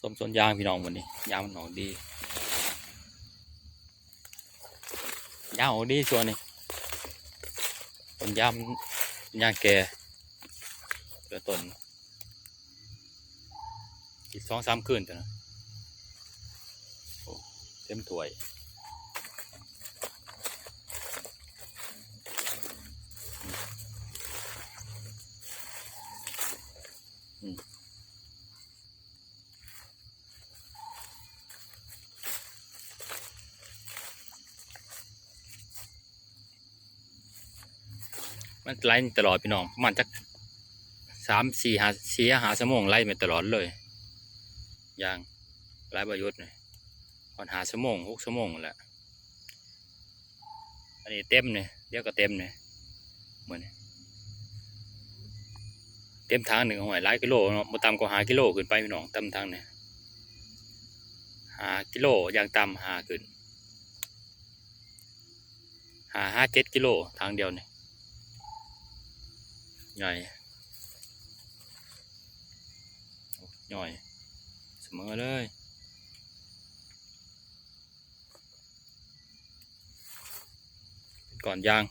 ส้มส่วนยางพี่น้องวันนี้ ยางมันออกดี ยางออกดีชัวร์นี่ต้นยางยางแก่เหลือต้นอีกสองสามคืนแต่นะเต็มถ้วยมั นไล่ตลอดพี่น้องประมันจักสามสี่หาสี่หาสมองไล่มาตลอดเลยยางไล่ประยุทธ์เนี่ยพอนหาสมองหกสมองแหละอันนี้เต็มเนี่ยเดี๋ยวก็เต็มเนี่ยเหมือนเต็มทางหนึ่งหอยหลายกิโลเนาะมาต่ำกว่าหากิโลขึ้นไปพี่น้องต่ำทางเนี่ยหากิโลอย่างต่ำหาขึ้นหาห้าเจ็ดกิโลทางเดียวเนี่ย ใหญ่โอ้ย่อยเสมอเลยก่อนยาง